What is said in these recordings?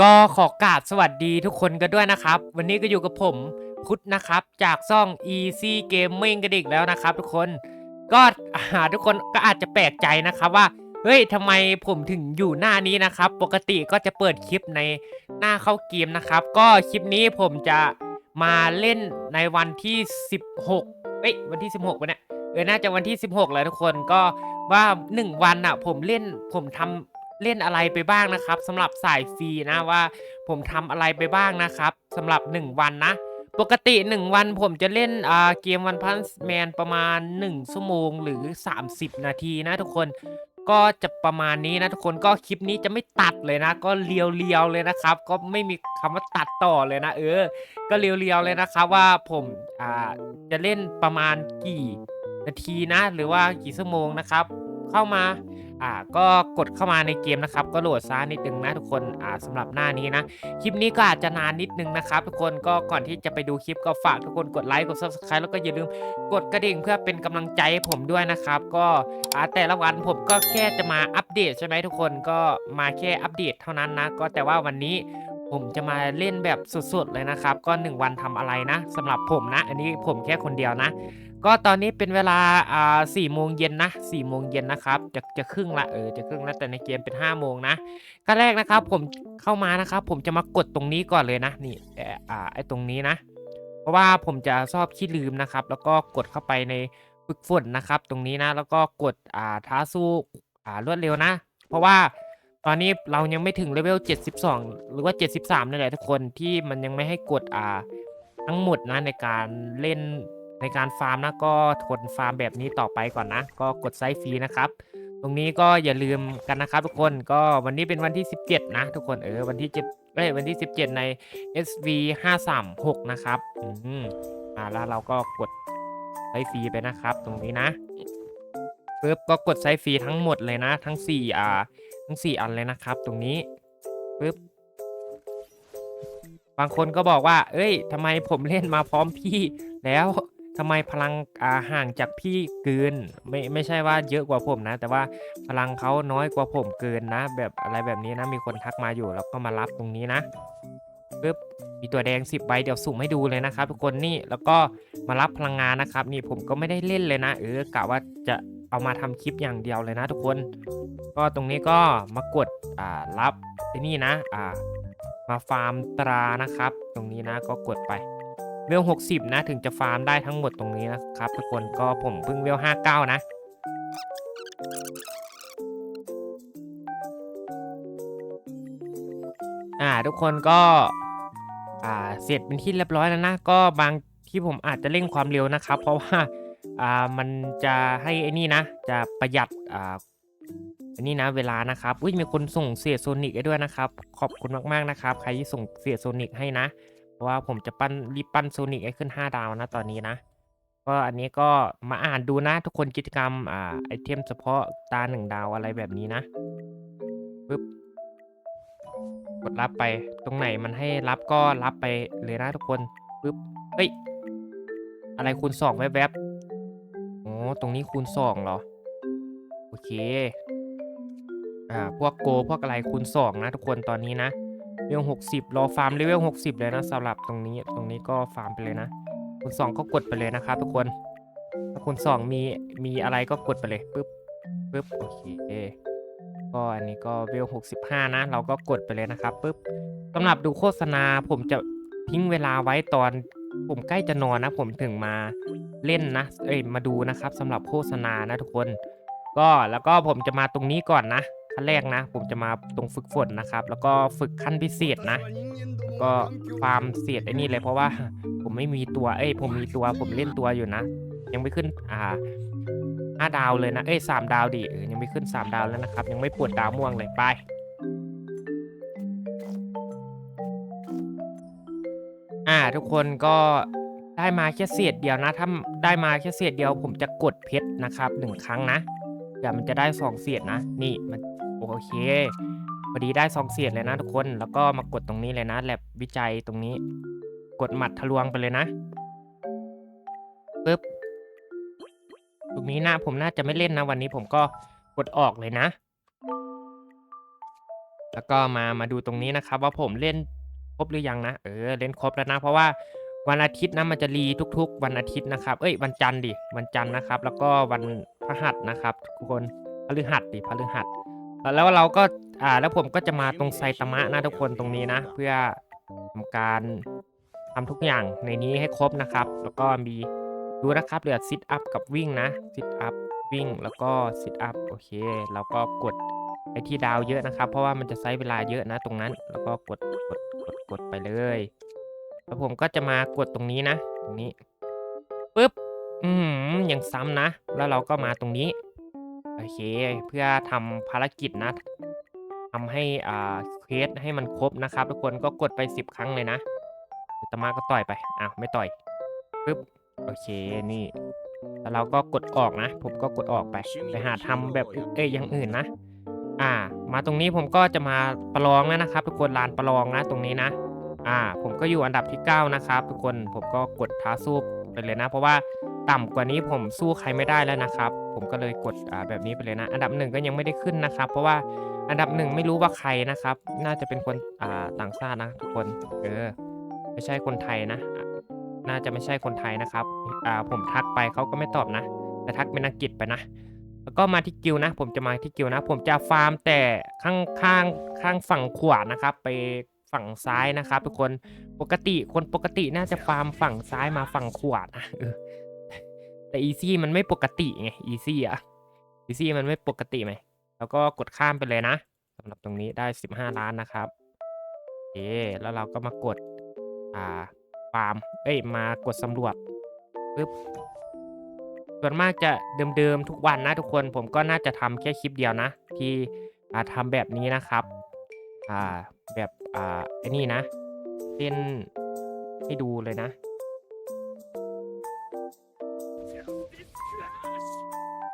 ก็ขอกราบสวัสดีทุกคนกันด้วยนะครับ วันนี้ก็อยู่กับผมพุทธนะครับ จากซ่อง Easy Gaming กันอีกแล้วนะครับ ทุกคนก็อ่าทุกคนก็อาจจะแปลกใจนะครับว่าเฮ้ยทำไมผมถึงอยู่หน้านี้นะครับ ปกติก็จะเปิดคลิปในหน้าเข้าเกมนะครับ ก็คลิปนี้ผมจะมาเล่นในวันที่ 16เอ้ยวันที่ 16วันเนี้ยเออน่าจะวันที่ 16 แล้วทุกคนก็ว่า 1 วันอะ ผมเล่นผมทำ เล่นอะไรไปบ้างนะครับสำหรับสายฟรีนะว่า ผมทำอะไรไปบ้างนะครับสำหรับ 1 วันนะ ปกติ 1 วันผมจะเล่นเกมวันพันแมนประมาณ 1 ชั่วโมงหรือ 30 นาทีนะทุกคนก็จะประมาณนี้นะทุกคนก็คลิปนี้จะไม่ตัดเลยนะ ก็เรียวๆเลยนะครับ ก็ไม่มีคำว่าตัดต่อเลยนะ เออ ก็เรียวๆเลยนะครับว่าผมอ่าจะเล่นประมาณกี่นาทีนะ หรือว่ากี่ชั่วโมงนะครับ เข้ามา อ่าก็กดเข้ามาในเกมนะครับก็โหลดซ่านิดนึงนะทุกคนอ่าสำหรับหน้านี้นะคลิปนี้ก็อาจจะนานนิดนึงนะครับทุกคนก็ก่อนที่จะไปดูคลิปก็ฝากทุกคนกดไลค์กด subscribe แล้วก็อย่าลืมกดกระดิ่งเพื่อเป็นกำลังใจให้ผมด้วยนะครับ ก็อ่าแต่ละวันผมก็แค่จะมาอัปเดตใช่ไหมทุกคนก็มาแค่อัปเดตเท่านั้นนะ ก็แต่ว่าวันนี้ผมจะมาเล่นแบบสุดๆเลยนะครับ ก็ 1 วันทำอะไรนะสำหรับผมนะ อันนี้ผมแค่คนเดียวนะ ก็ตอนนี้เป็นเวลาอ่าสี่โมงเย็นนะสี่โมงเย็นนะครับ จะจะครึ่งละเออจะครึ่งล้วแต่ในเกมเป็นห้าโมงนะขั้นแรกนะครับผมเข้ามานะครับ ผมจะมากดตรงนี้ก่อนเลยนะนี่เอ่ออ่าไอตรงนี้นะ เพราะว่าผมจะชอบขี้ลืมนะครับ แล้วก็กดเข้าไปในฝึกฝนนะครับ ตรงนี้นะ แล้วก็กดอ่าท้าสู้อ่ารวดเร็วนะ เพราะว่าตอนนี้เรายังไม่ถึงเลเวล 72 หรือว่า 73นี่แหละทุกคนที่มันยังไม่ให้กดอ่าทั้งหมดนะในการเล่น ในการฟาร์มนะ ก็ทนฟาร์มแบบนี้ต่อไปก่อนนะ ก็กดไซส์ฟรีนะครับ ตรงนี้ก็อย่าลืมกันนะครับทุกคนก็วันนี้เป็นวันที่ 17 นะ ทุกคนเออวันที่7เอ้ยวันที่ 17 ใน SV 536 นะครับอืมอ่าแล้วเราก็กดไซส์ฟรีไปนะครับ ตรงนี้นะปึ๊บก็กดไซส์ฟรีทั้งหมดเลยนะ ทั้ง4อ่าทั้ง 4 อันเลยนะครับ ตรงนี้ปึ๊บบางคนก็บอกว่า เอ้ยทำไมผมเล่นมาพร้อมพี่แล้ว ทำไมพลังอาห่างจากพี่เกินไม่ไม่ใช่ว่าเยอะกว่าผมนะ แต่ว่าพลังเขาน้อยกว่าผมเกินนะ แบบอะไรแบบนี้นะมีคนทักมาอยู่แล้วก็มารับตรงนี้นะปึ๊บมีตัวแดง 10ใบเดี๋ยวสุ่มให้ดูเลยนะครับทุกคนนี่แล้วก็มารับพลังงานนะครับ นี่ผมก็ไม่ได้เล่นเลยนะ เออกะว่าจะเอามาทำคลิปอย่างเดียวเลยนะทุกคน ก็ตรงนี้ก็มากดอ่ารับไอ้นี่นะอ่ามาฟาร์มตรานะครับ ตรงนี้นะก็กดไป เวล 60 นะถึงจะฟาร์มได้ทั้งหมดตรงนี้นะครับ ทุกคนก็ผมเพิ่งเวล 59 นะ อ่าทุกคนก็อ่าเสร็จเป็นที่เรียบร้อยแล้วนะ ก็บางที่ผมอาจจะเร่งความเร็วนะครับ เพราะว่าอ่ามันจะให้ไอ้นี่นะ จะประหยัดอ่าอันนี้นะเวลานะครับอุ้ยมีคนส่งเสียโซนิกให้ด้วยนะครับ ขอบคุณมากๆนะครับ ใครที่ส่งเสียโซนิกให้นะเพราะ ว่าผมจะปั้นรีบปั้นโซนิกให้ขึ้น 5 ดาวนะตอนนี้นะ ก็อันนี้ก็มาอ่านดูนะทุกคนกิจกรรมอ่าไอเทมเฉพาะตาหนึ่งดาวอะไรแบบนี้นะปึ๊บกดรับไปตรงไหนมันให้รับก็รับไปเลยนะทุกคนปึ๊บเฮ้ยอะไรคูณสองแวบๆอ๋อตรงนี้คูณสองเหรอ โอเค อ่า พวกโก พวกอะไรคูณ2นะทุกคนตอนนี้นะ เลเวล60 รอฟาร์มเลเวล60 เลยนะสำหรับตรงนี้ ตรงนี้ก็ฟาร์มไปเลยนะคูณ2ก็กดไปเลยนะครับทุกคน ถ้าคูณ2มีมีอะไรก็กดไปเลยปึ๊บปึ๊บโอเคก็อันนี้ก็เวล65 นะ เราก็กดไปเลยนะครับปึ๊บสำหรับดูโฆษณาผมจะทิ้งเวลาไว้ตอนผมใกล้จะนอนนะ ผมถึงมาเล่นนะ เอ้ยมาดูนะครับสำหรับโฆษณานะทุกคน ก็แล้วก็ผมจะมาตรงนี้ก่อนนะ ขั้นแรกนะ ผมจะมาตรงฝึกฝนนะครับ แล้วก็ฝึกขั้นพิเศษนะ ก็ฟาร์มเศษไอ้นี่เลยเพราะว่าผมไม่มีตัว เอ้ย ผมมีตัว ผมเล่นตัวอยู่นะ ยังไม่ขึ้น อ่าห้าดาวเลยนะ เอ้ยสามดาวดิเออยังไม่ขึ้นสามดาวแล้วนะครับ ยังไม่ปวดดาวม่วงเลยไปอ่าทุกคนก็ได้มาแค่เศษเดียวนะ ถ้าได้มาแค่เศษเดียว ผมจะกดเพชรนะครับหนึ่งครั้งนะเดี๋ยวมันจะได้สองเศษนะ นี่มัน โอเคพอดีได้สองเศษเลยนะทุกคน แล้วก็มากดตรงนี้เลยนะแลบวิจัยตรงนี้ กดหมัดทะลวงไปเลยนะปึ๊บตรงนี้นะผมน่าจะไม่เล่นนะวันนี้ผมก็กดออกเลยนะ แล้วก็มามาดูตรงนี้นะครับ ว่าผมเล่นครบหรือยังนะ เออเล่นครบแล้วนะ เพราะว่าวันอาทิตย์นะมันจะรีทุก ๆ วันอาทิตย์นะครับ เอ้ยวันจันทร์ดิวันจันทร์นะครับ แล้วก็วันพฤหัสนะครับ ทุกคนพฤหัสดิพฤหัส แล้วเราก็อ่าแล้วผมก็จะมาตรงไซตามะนะทุกคนตรงนี้นะ เพื่อทำการทำทุกอย่างในนี้ให้ครบนะครับ แล้วก็มีดูนะครับเหลือซิทอัพกับวิ่งนะซิทอัพวิ่งแล้วก็ซิทอัพโอเคแล้วก็กดไอที่ดาวเยอะนะครับ เพราะว่ามันจะใช้เวลาเยอะนะตรงนั้น แล้วก็กดกดกดกดไปเลย แล้วผมก็จะมากดตรงนี้นะ ตรงนี้ปึ๊บอืมยังซ้ำนะ แล้วเราก็มาตรงนี้ โอเค เพื่อทำภารกิจนะทำให้อ่าเควสให้มันครบนะครับ ทุกคนก็กดไป 10 ครั้งเลยนะตมาก็ต่อยไปอ้าวไม่ต่อยปึ๊บโอเคนี่แล้วเราก็กดออกนะ ผมก็กดออกไปไปหาทำแบบเอ้ยอย่างอื่นนะ อ่า มาตรงนี้ผมก็จะมาประลองแล้วนะครับ ทุกคนลานประลองนะตรงนี้นะ อ่า ผมก็อยู่อันดับที่ 9 นะครับ ทุกคนผมก็กดท้าสู้ไปเลยนะ เพราะว่า ต่ำกว่านี้ผมสู้ใครไม่ได้แล้วนะครับ ผมก็เลยกดอ่าแบบนี้ไปเลยนะ อันดับหนึ่งก็ยังไม่ได้ขึ้นนะครับ เพราะว่าอันดับหนึ่งไม่รู้ว่าใครนะครับ น่าจะเป็นคนอ่าต่างชาตินะทุกคน เออ ไม่ใช่คนไทยนะ น่าจะไม่ใช่คนไทยนะครับอ่าผมทักไปเขาก็ไม่ตอบนะ แต่ทักเป็นอังกฤษไปนะ แล้วก็มาที่กิลด์นะ ผมจะมาที่กิลด์นะ ผมจะฟาร์มแต่ข้างข้างข้างฝั่งขวานะครับ ไปฝั่งซ้ายนะครับ ทุกคน ปกติคนปกติน่าจะฟาร์มฝั่งซ้ายมาฝั่งขวานะเออ แต่อีซี่มันไม่ปกติไงอีซี่อะอีซี่มันไม่ปกติไหมแล้วก็กดข้ามไปเลยนะสำหรับตรงนี้ได้ 15 ล้านนะครับโอเคแล้วเราก็มากดอ่าฟาร์มเอ้ยมากดสำรวจปึ๊บส่วนมากจะเดิมๆทุกวันนะทุกคนผมก็น่าจะทำแค่คลิปเดียวนะ ที่อ่าทำแบบนี้นะครับอ่าแบบอ่าไอ้นี่นะเล่นให้ดูเลยนะ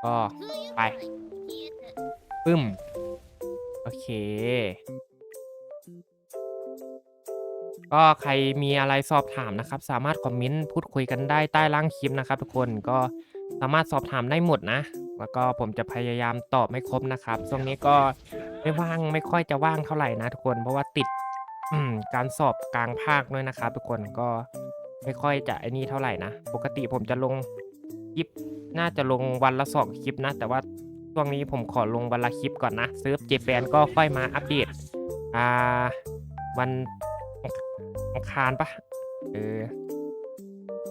ก็ไปปึ้ม โอเค ก็ใครมีอะไรสอบถามนะครับ สามารถคอมเมนต์พูดคุยกันได้ใต้ล่างคลิปนะครับ ทุกคนก็สามารถสอบถามได้หมดนะ แล้วก็ผมจะพยายามตอบไม่ครบนะครับช่วงนี้ก็ไม่ว่างไม่ค่อยจะว่างเท่าไหร่นะทุกคนเพราะว่าติดการสอบกลางภาคด้วยนะครับ ทุกคนก็ไม่ค่อยจะไอ้นี่เท่าไหร่นะ ปกติผมจะลงคลิป น่าจะลงวันละสองคลิปนะ แต่ว่าช่วงนี้ผมขอลงวันละคลิปก่อนนะเซิร์ฟเจแปนก็ค่อยมาอัปเดตอ่าวันอังคารปะเออ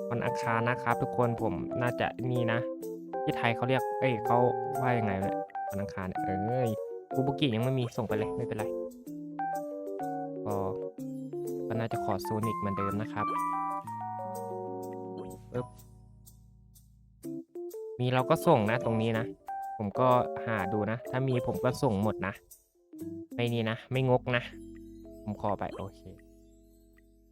วันอังคารนะครับ ทุกคนผมน่าจะนี่นะ ที่ไทยเขาเรียก เอ้ยเขาว่ายังไงเนี่ยวันอังคารเนี่ยเอ้ยกูบุกิยังไม่มีส่งไปเลยไม่เป็นไรก็ก็น่าจะขอโซนิกเหมือนเดิมนะครับปึ๊บ มีเราก็ส่งนะตรงนี้นะ ผมก็หาดูนะ ถ้ามีผมก็ส่งหมดนะ ไม่นี่นะ ไม่งกนะ ผมขอไปโอเค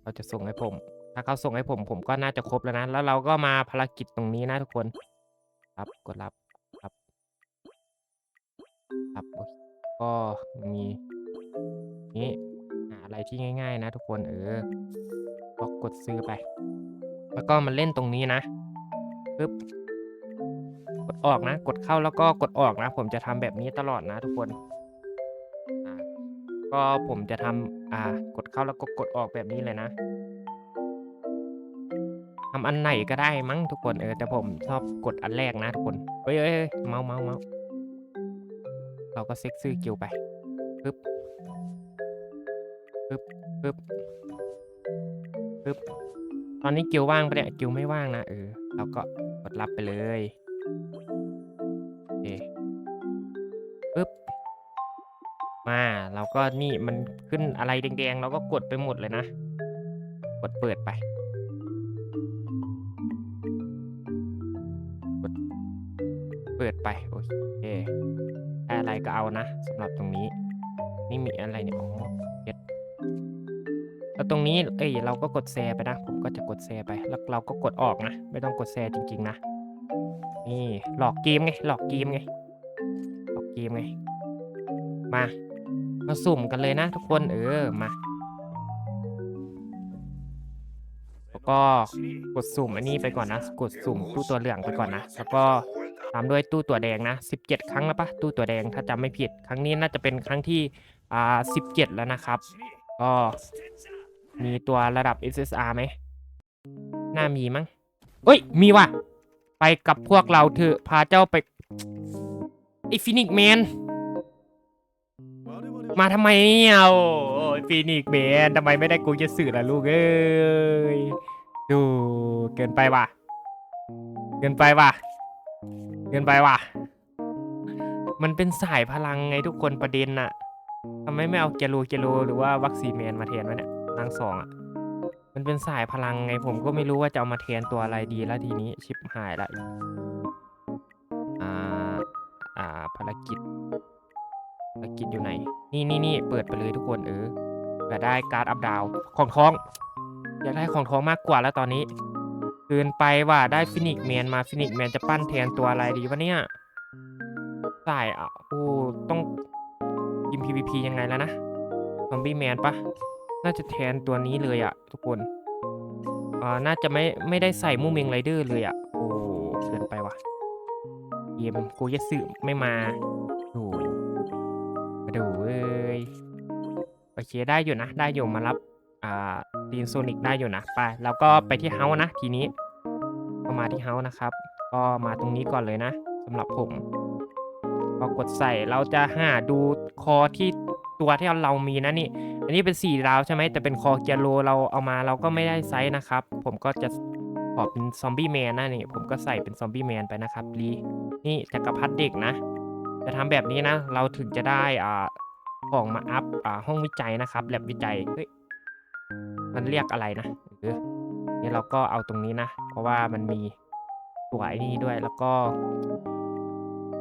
เขาจะส่งให้ผม ถ้าเขาส่งให้ผม ผมก็น่าจะครบแล้วนะ แล้วเราก็มาภารกิจตรงนี้นะทุกคน รับกดรับรับรับโอเคก็มีนี่หาอะไรที่ง่าย ๆ นะ ทุกคนเออก็กดซื้อไป แล้วก็มาเล่นตรงนี้นะปึ๊บ กดออกนะ กดเข้าแล้วก็กดออกนะ ผมจะทำแบบนี้ตลอดนะทุกคนก็ผมจะทำอ่ากดเข้าแล้วก็กดออกแบบนี้เลยนะทำอันไหนก็ได้มั้งทุกคนเออแต่ผมชอบกดอันแรกนะทุกคนเฮ้ยเฮ้ยเมาเมาเมาเราก็เซ็กซื่อกิวไปปึ๊บปึ๊บปึ๊บปึ๊บตอนนี้กิวว่างปะเนี่ยกิวไม่ว่างนะเออเราก็กดรับไปเลย มาเราก็นี่มันขึ้นอะไรแดงๆ เราก็กดไปหมดเลยนะ กดเปิดไป กดเปิดไปโอเคอะไรก็เอานะสำหรับตรงนี้ นี่มีอะไรเนี่ยอ๋อเย็ดแล้วตรงนี้เอ้ยเราก็กดแชร์ไปนะ ผมก็จะกดแชร์ไป แล้วเราก็กดออกนะ ไม่ต้องกดแชร์จริง ๆ นะ นี่หลอกเกมไง หลอกเกมไง หลอกเกมไง มา มาสุ่มกันเลยนะทุกคนเออมาแล้วก็กดสุ่มอันนี้ไปก่อนนะ กดสุ่มตู้ตัวเหลืองไปก่อนนะ แล้วก็ตามด้วยตู้ตัวแดงนะ 17 ครั้งแล้วปะตู้ตัวแดงถ้าจำไม่ผิด ครั้งนี้น่าจะเป็นครั้งที่อ่า17 แล้วนะครับ ก็มีตัวระดับ SSR ไหมน่ามีมั้งเอ้ย มีว่ะ ไปกับพวกเราเถอะ พาเจ้าไปไอฟินิกแมน มาทำไมเนี่ยโอ้ฟินิกแมนทำไมไม่ได้กูจะสื่อล่ะลูกเอ้ยดูเกินไปว่ะ เกินไปว่ะ เกินไปว่ะ มันเป็นสายพลังไงทุกคนประเด็นน่ะทำไมไม่เอาเกโลเกโลหรือว่าวัคซีนแมนมาแทนวะเนี่ยนางสองอะ มันเป็นสายพลังไงผมก็ไม่รู้ว่าจะเอามาแทนตัวอะไรดีแล้วทีนี้ชิปหายละอ่า อ่าภารกิจ ภารกิจอยู่ไหน นี่นี่นี่เปิดไปเลยทุกคนเออเผื่ได้การ์ดอัพดาวของท้อง อยากได้ของท้องมากกว่าแล้วตอนนี้เกินไปว่าได้ฟินิกแมนมาฟินิกแมนจะปั้นแทนตัวอะไรดีวะเนี่ยสายอะโอ้ต้องยิม PVP ยังไงแล้วนะซอมบี้แมนปะน่าจะแทนตัวนี้เลยอะทุกคนอ่าน่าจะไม่ไม่ได้ใส่มูเมงไรเดอร์เลยอะโอ้เกินไปว่ะเกมกูจะสึไม่มา มาดูเอ้ยโอเคได้อยู่นะได้อยู่มารับอ่าดีนโซนิกได้อยู่นะไปแล้วก็ไปที่เฮาส์นะทีนี้ก็มาที่เฮาส์นะครับ ก็มาตรงนี้ก่อนเลยนะสำหรับผมก็กดใส่เราจะหาดูคอที่ตัวที่เรามีนะนี่ อันนี้เป็น4ดาวใช่ไหมแต่เป็นคอเกียโลเราเอามาเราก็ไม่ได้ไซส์นะครับ ผมก็จะขอเป็นซอมบี้แมนนะนี่ผมก็ใส่เป็นซอมบี้แมนไปนะครับรีนี่จักรพรรดิเด็กนะ จะทำแบบนี้นะ เราถึงจะได้อ่าของมาอัพอ่าห้องวิจัยนะครับแลบวิจัยเฮ้ยมันเรียกอะไรนะเออนี่เราก็เอาตรงนี้นะ เพราะว่ามันมีตัวไอ้นี่ด้วยแล้วก็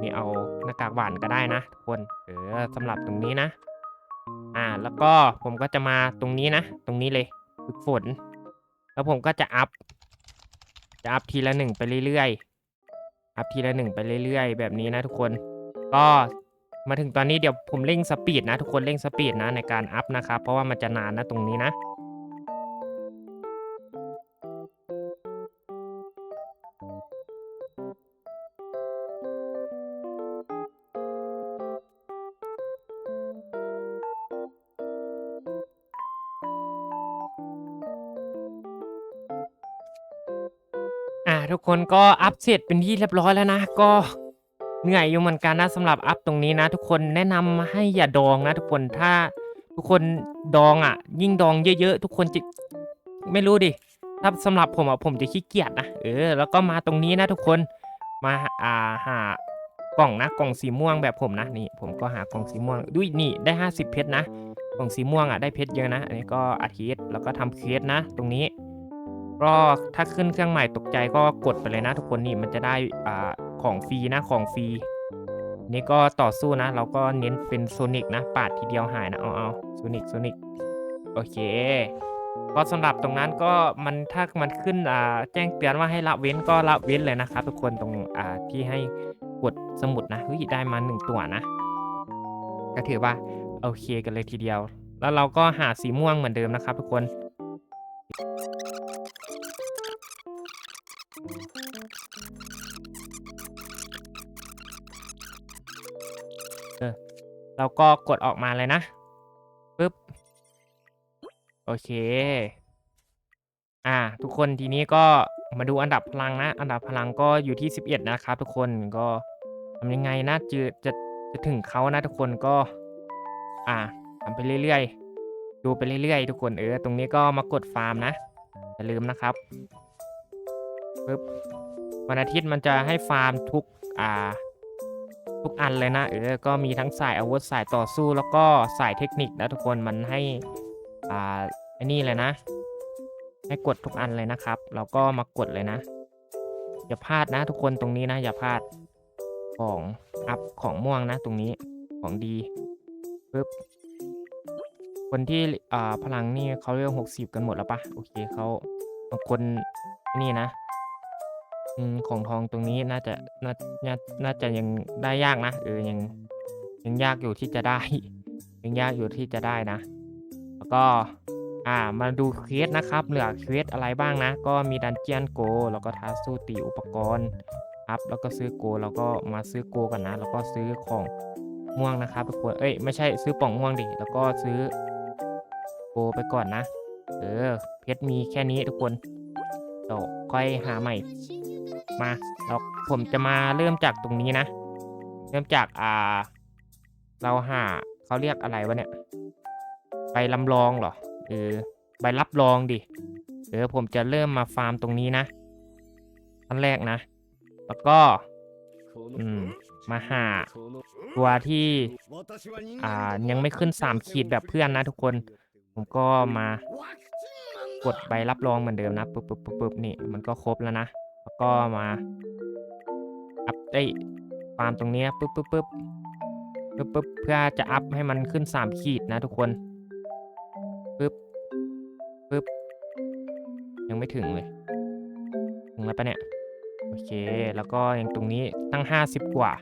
นี่เอาหน้ากากหวานก็ได้นะทุกคนเออสำหรับตรงนี้นะ อ่าแล้วก็ผมก็จะมาตรงนี้นะ ตรงนี้เลยฝึกฝน แล้วผมก็จะอัพจะอัพทีละหนึ่งไปเรื่อยๆอัพทีละหนึ่งไปเรื่อยๆ แบบนี้นะทุกคน ก็มาถึงตอนนี้เดี๋ยวผมเร่งสปีดนะ ทุกคนเร่งสปีดนะในการอัพนะครับ เพราะว่ามันจะนานนะตรงนี้นะอ่าทุกคนก็อัพเสร็จเป็นที่เรียบร้อยแล้วนะ ก็ เหนื่อยอยู่เหมือนกันนะสำหรับอัพตรงนี้นะ ทุกคนแนะนำให้อย่าดองนะ ทุกคนถ้าทุกคนดองอะ ยิ่งดองเยอะ ๆ ทุกคนจะไม่รู้ดิถ้าสำหรับผมอะผมจะขี้เกียจนะเออแล้วก็มาตรงนี้นะ ทุกคนมาอ่าหากล่องนะกล่องสีม่วงแบบผมนะนี่ผมก็หากล่องสีม่วงด้วยนี่ได้ 50 เพชรนะกล่องสีม่วงอะได้เพชรเยอะนะอันนี้ก็อาทิตย์แล้วก็ทำเคสนะ ตรงนี้ก็ถ้าขึ้นเครื่องใหม่ตกใจก็กดไปเลยนะ ทุกคนนี่มันจะได้อ่า ของฟรีนะของฟรีนี่ก็ต่อสู้นะ เราก็เน้นเป็นโซนิกนะ ปาดทีเดียวหายนะ เอาเอาโซนิกโซนิกโอเค ก็สำหรับตรงนั้นก็มันถ้ามันขึ้นอ่าแจ้งเตือนว่าให้ละเว้นก็ละเว้นเลยนะครับ ทุกคนตรงอ่าที่ให้กดสมุดนะเฮ้ยได้มาหนึ่งตัวนะ ก็ถือว่าโอเคกันเลยทีเดียว แล้วเราก็หาสีม่วงเหมือนเดิมนะครับ ทุกคน เราก็กดออกมาเลยนะปึ๊บโอเค อ่า ทุกคนทีนี้ก็มาดูอันดับพลังนะ อันดับพลังก็อยู่ที่ 11 นะครับ ทุกคนก็ทำยังไงนะจะจะจะถึงเขานะ ทุกคนก็ อ่าทำไปเรื่อยๆ ดูไปเรื่อยๆ ทุกคนเออตรงนี้ก็มากดฟาร์มนะอย่าลืมนะครับปึ๊บวันอาทิตย์มันจะให้ฟาร์มทุกอ่า ทุกอันเลยนะเออก็มีทั้งสายอาวุธสายต่อสู้แล้วก็สายเทคนิคนะทุกคนมันให้อ่าอ้นี่เลยนะ ให้กดทุกอันเลยนะครับเราก็มากดเลยนะ อย่าพลาดนะทุกคนตรงนี้นะ อย่าพลาดของอัพของม่วงนะตรงนี้ของดีปึ๊บคนที่อ่าพลังนี่เขาเรียกหกสิบกันหมดแล้วปะโอเคเขาบางคนนี่นะ อืมของทองตรงนี้น่าจะน่าน่าน่าจะยังได้ยากนะเออยังยังยากอยู่ที่จะได้ ยังยากอยู่ที่จะได้นะ แล้วก็อ่ามาดูเควสนะครับ เหลือเควสอะไรบ้างนะ ก็มีดันเจียนโก แล้วก็ท้าสู้ตีอุปกรณ์ครับแล้วก็ซื้อโกแล้วก็มาซื้อโกกันนะ แล้วก็ซื้อของม่วงนะครับทุกคนเอ้ยไม่ใช่ซื้อป่องม่วงดิ แล้วก็ซื้อโกไปก่อนนะ เออเพชรมีแค่นี้ทุกคนเดี๋ยวค่อยหาใหม่ มาแล้วผมจะมาเริ่มจากตรงนี้นะ เริ่มจากอ่า เราหาเขาเรียกอะไรวะเนี่ยใบลำลองเหรอเออใบรับรองดิเออผมจะเริ่มมาฟาร์มตรงนี้นะขั้นแรกนะ แล้วก็อืมมาหาตัวที่อ่ายังไม่ขึ้น3ขีดแบบเพื่อนนะทุกคน ผมก็มากดใบรับรองเหมือนเดิมนะปึ๊บปึ๊บปึ๊บนี่มันก็ครบแล้วนะ ก็มาอัปเดตฟามตรงนี้ปึ๊บปึ๊บปึ๊บปึ๊บปึ๊บเพื่อจะอัพให้มันขึ้น 3 ขีดนะทุกคนปึ๊บปึ๊บยังไม่ถึงเลย ถึงแล้วปะเนี่ย โอเค แล้วก็ยังตรงนี้ตั้ง 50 กว่า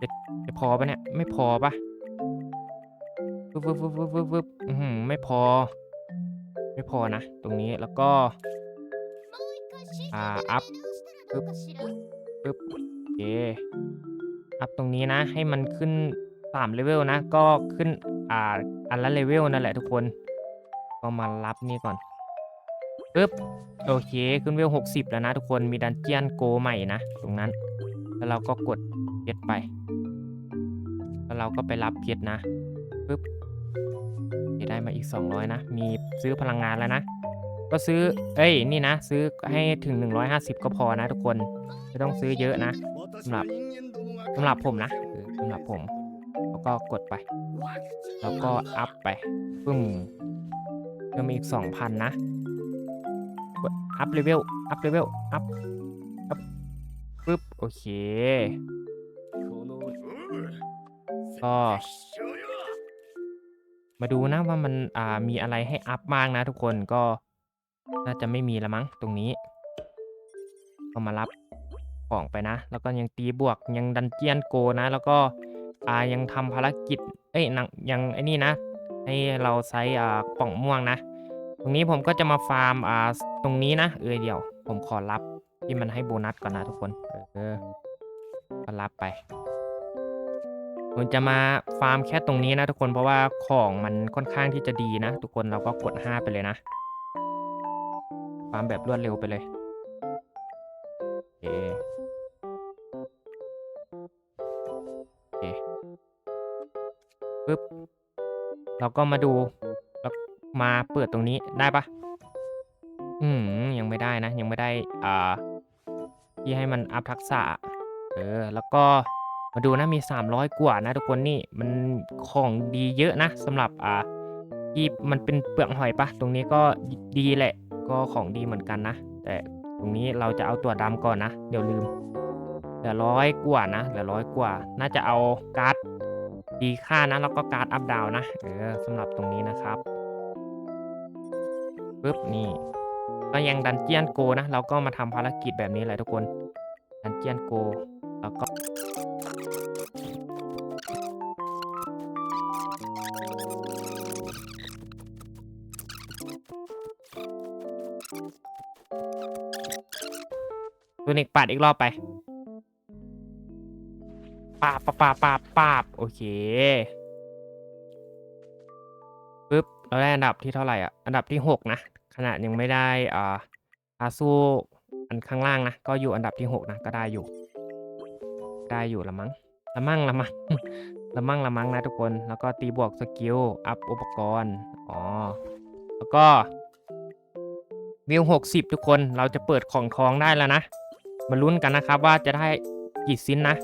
จะจะพอปะเนี่ย ไม่พอปะฟึบฟึบฟึบฟึบฟึบฟึบอื้อหือไม่พอ ไม่พอนะ ตรงนี้แล้วก็ อ่าอัพปึ๊บปึ๊บโอเคอัพตรงนี้นะ ให้มันขึ้น3เลเวลนะ ก็ขึ้นอ่าอันละเลเวลนั่นแหละทุกคนก็มารับนี่ก่อนปึ๊บโอเคขึ้นเวล60แล้วนะทุกคนมีดันเจียนโกใหม่นะตรงนั้น แล้วเราก็กดเพชรไปแล้วเราก็ไปรับเพชรนะปึ๊บโอเคได้มาอีก 200 นะ มีซื้อพลังงานแล้วนะ ก็ซื้อ เอ้ย นี่นะ ซื้อให้ถึง 150 ก็พอนะทุกคน ไม่ต้องซื้อเยอะนะสำหรับสำหรับผมนะสำหรับผม แล้วก็กดไป แล้วก็อัพไปปึ้มเพิ่มอีก 2,000 นะ กดอัพเลเวล อัพเลเวล อัพ อัพปึ๊บ โอเค ก็มาดูนะว่ามันอ่ามีอะไรให้อัพบ้างนะทุกคนก็ น่าจะไม่มีละมั้งตรงนี้ก็มารับของไปนะ แล้วก็ยังตีบวกยังดันเจียนโกนะ แล้วก็อ่ายังทำภารกิจ เอ้ยนังยังไอ้นี่นะ ให้เราใช้อ่าป่องม่วงนะ ตรงนี้ผมก็จะมาฟาร์มอ่าตรงนี้นะ เออเดี๋ยว ผมขอรับที่มันให้โบนัสก่อนนะทุกคน เออก็รับไปผมจะมาฟาร์มแค่ตรงนี้นะทุกคนเพราะว่าของมันค่อนข้างที่จะดีนะ ทุกคนเราก็กด 5 ไปเลยนะ ฟาร์มแบบรวดเร็วไปเลยโอเอเคปึ๊บ เราก็มาดูแล้วมาเปิดตรงนี้ได้ปะอืมยังไม่ได้นะ ยังไม่ได้ อ่า ที่ให้มันอัพทักษะ เออ แล้วก็มาดูนะมี 300 กว่านะ ทุกคนนี่มันของดีเยอะนะสำหรับอ่าที่มันเป็นเปลือกหอยปะตรงนี้ก็ดีแหละ ก็ของดีเหมือนกันนะ แต่ตรงนี้เราจะเอาตัวดำก่อนนะ เดี๋ยวลืมเหลือร้อยกว่านะเหลือร้อยกว่า น่าจะเอาการ์ดดีค่านะแล้วก็การ์ดอัพดาวนะเออสำหรับตรงนี้นะครับปึ๊บนี่ก็ยังดันเจียนโกนะ เราก็มาทำภารกิจแบบนี้แหละทุกคน ดันเจียนโก แล้วก็ ตัวนิกปาดอีกรอบไปปาบปาบปาบปาบปาบโอเคปึ๊บเราได้อันดับที่เท่าไหร่อะอันดับที่หกนะ ขนาดยังไม่ได้อ่าอาสู้อันข้างล่างนะ ก็อยู่อันดับที่หกนะ ก็ได้อยู่ ได้อยู่ละมั้งละมั่งละมั่งละมั่งละมั่งนะทุกคน แล้วก็ตีบวกสกิล อัพอุปกรณ์ อ๋อ แล้วก็วิวหกสิบทุกคน เราจะเปิดของทองได้แล้วนะ มาลุ้นกันนะครับว่าจะได้กี่ซิ้นนะ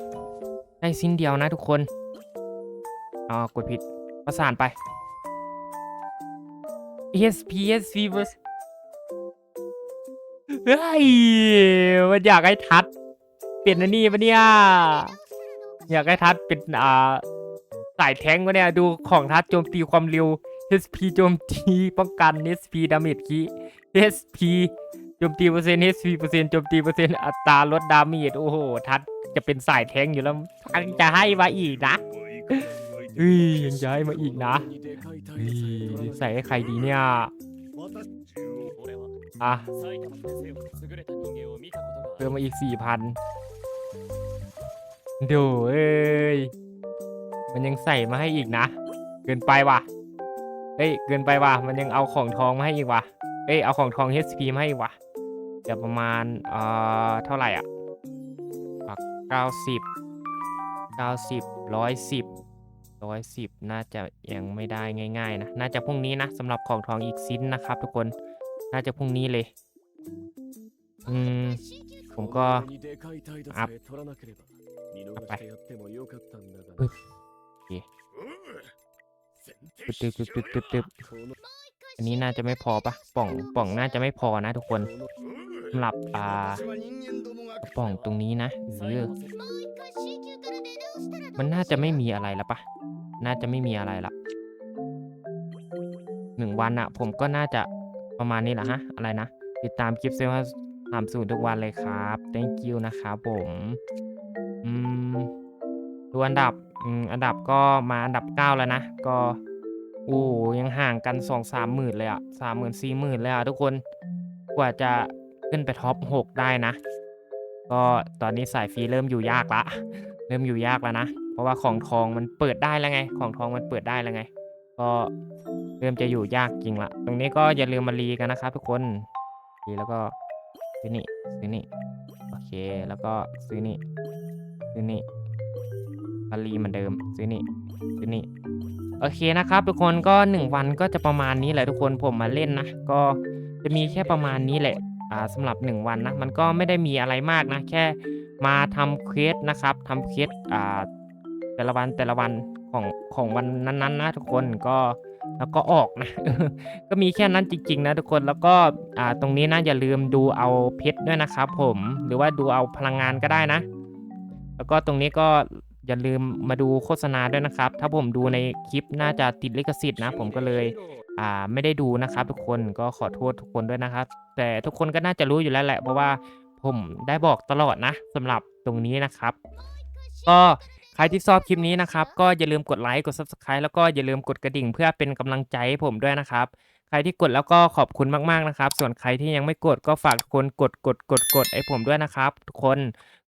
ได้ซิ้นเดียวนะทุกคนอ๋อกดผิดประสานไป ESP ESP เวอร์เฮ้ยมันอยากให้ทัด เปลี่ยนอันนี้ปะเนี่ย อยากให้ทัดเป็นอ่าสายแทงก์วะเนี่ยดูของทัดโจมตีความเร็ว SP โจมตีป้องกัน SP ดาเมจคี SP โจมตีเปอร์เซ็นต์ HP เปอร์เซ็นต์โจมตีเปอร์เซ็นต์อัตราลดดาเมจโอ้โห ทัดจะเป็นสายแทงอยู่แล้วทังจะให้มาอีกนะเฮ้ยยังจะให้มาอีกนะเฮ้ยใส่ให้ใครดีเนี่ยอะเพิ่มมาอีกสี่พันเดี๋ยวเอ้ยมันยังใส่มาให้อีกนะ เกินไปว่ะเฮ้ยเกินไปว่ะมันยังเอาของทองมาให้อีกว่ะเอ้ยเอาของทอง HP มาให้อีกว่ะ เดียวประมาณเอ่อเท่าไหร่อะเก้าสิบเก้าสิบร้อยสิบร้อยสิบน่าจะยังไม่ได้ง่าย ๆ นะ น่าจะพรุ่งนี้นะสำหรับของทองอีกชิ้นนะครับ ทุกคนน่าจะพรุ่งนี้เลย อืม ผมก็อัพไปปึ๊บโอเคตึ๊บตึ๊บตึ๊บตึ๊บอันนี้น่าจะไม่พอปะป่องป่องน่าจะไม่พอนะทุกคน สำหรับอ่ากระป่องตรงนี้นะเออมันน่าจะไม่มีอะไรแล้วปะน่าจะไม่มีอะไรละหนึ่งวันอะผมก็น่าจะประมาณนี้แหละฮะ อะไรนะ ติดตามคลิปเซลล์ทำสูตรทุกวันเลยครับ thank you นะครับผมอืมดูอันดับอืมอันดับก็มาอันดับเก้าแล้วนะ ก็โอ้ยังห่างกันสองสามหมื่นเลยอะสามหมื่นสี่หมื่นเลยอะทุกคน กว่าจะ ขึ้นไปท็อปหกได้นะ ก็ตอนนี้สายฟรีเริ่มอยู่ยากละ เริ่มอยู่ยากแล้วนะ เพราะว่าของทองมันเปิดได้แล้วไง ของทองมันเปิดได้แล้วไง ก็เริ่มจะอยู่ยากจริงละ ตรงนี้ก็อย่าลืมมารีกันนะครับทุกคนรีแล้วก็ซื้อนี่ซื้อนี่โอเค แล้วก็ซื้อนี่ซื้อนี่มารีเหมือนเดิม ซื้อนี่ซื้อนี่โอเคนะครับทุกคนก็ 1 วันก็จะประมาณนี้แหละทุกคนผมมาเล่นนะ ก็จะมีแค่ประมาณนี้แหละ สำหรับ 1 วันนะมันก็ไม่ได้มีอะไรมากนะ แค่มาทำเควสนะครับทำเควสอ่าแต่ละวันแต่ละวันของของวันนั้นๆนะทุกคนก็แล้วก็ออกนะ ก็มีแค่นั้นจริง ๆ นะทุกคนแล้วก็อ่าตรงนี้นะอย่าลืมดูเอาเพชรด้วยนะครับผมหรือว่าดูเอาพลังงานก็ได้นะ แล้วก็ตรงนี้ก็อย่าลืมมาดูโฆษณาด้วยนะครับ ถ้าผมดูในคลิปน่าจะติดลิขสิทธิ์นะ ผมก็เลย อ่าไม่ได้ดูนะครับ ทุกคนก็ขอโทษทุกคนด้วยนะครับ แต่ทุกคนก็น่าจะรู้อยู่แล้วแหละ เพราะว่าผมได้บอกตลอดนะสำหรับตรงนี้นะครับ ก็ใครที่ชอบคลิปนี้นะครับ ก็อย่าลืมกดไลค์กด subscribe แล้วก็อย่าลืมกดกระดิ่งเพื่อเป็นกำลังใจให้ผมด้วยนะครับ ใครที่กดแล้วก็ขอบคุณมากๆนะครับ ส่วนใครที่ยังไม่กดก็ฝากทุกคนกดกดกดกดไอ้ผมด้วยนะครับ ทุกคน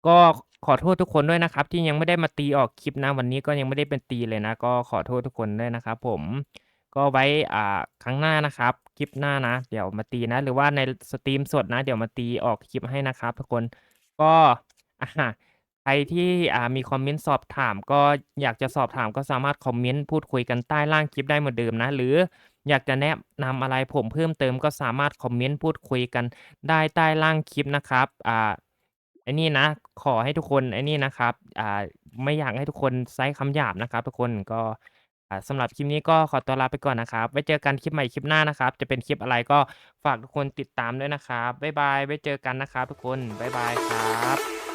ก็ขอโทษทุกคนด้วยนะครับ ที่ยังไม่ได้มาตีออกคลิปนะวันนี้ก็ยังไม่ได้เป็นตีเลยนะ ก็ขอโทษทุกคนด้วยนะครับผม ก็ไว้อ่าครั้งหน้านะครับ คลิปหน้านะ เดี๋ยวมาตีนะ หรือว่าในสตรีมสดนะ เดี๋ยวมาตีออกคลิปให้นะครับทุกคนก็อ่าใครที่อ่ามีคอมเมนต์สอบถาม ก็อยากจะสอบถามก็สามารถคอมเมนต์พูดคุยกันใต้ล่างคลิปได้เหมือนเดิมนะ หรืออยากจะแนะนำอะไรผมเพิ่มเติมก็สามารถคอมเมนต์พูดคุยกันได้ใต้ล่างคลิปนะครับอ่าไอ้นี่นะ ขอให้ทุกคนไอ้นี่นะครับอ่าไม่อยากให้ทุกคนใช้คำหยาบนะครับ ทุกคนก็ อ่าสำหรับคลิปนี้ก็ขอตัวลาไปก่อนนะครับ ไว้เจอกันคลิปใหม่คลิปหน้านะครับ จะเป็นคลิปอะไรก็ฝากทุกคนติดตามด้วยนะครับ บ๊ายบาย ไว้เจอกันนะครับทุกคน บ๊ายบายครับ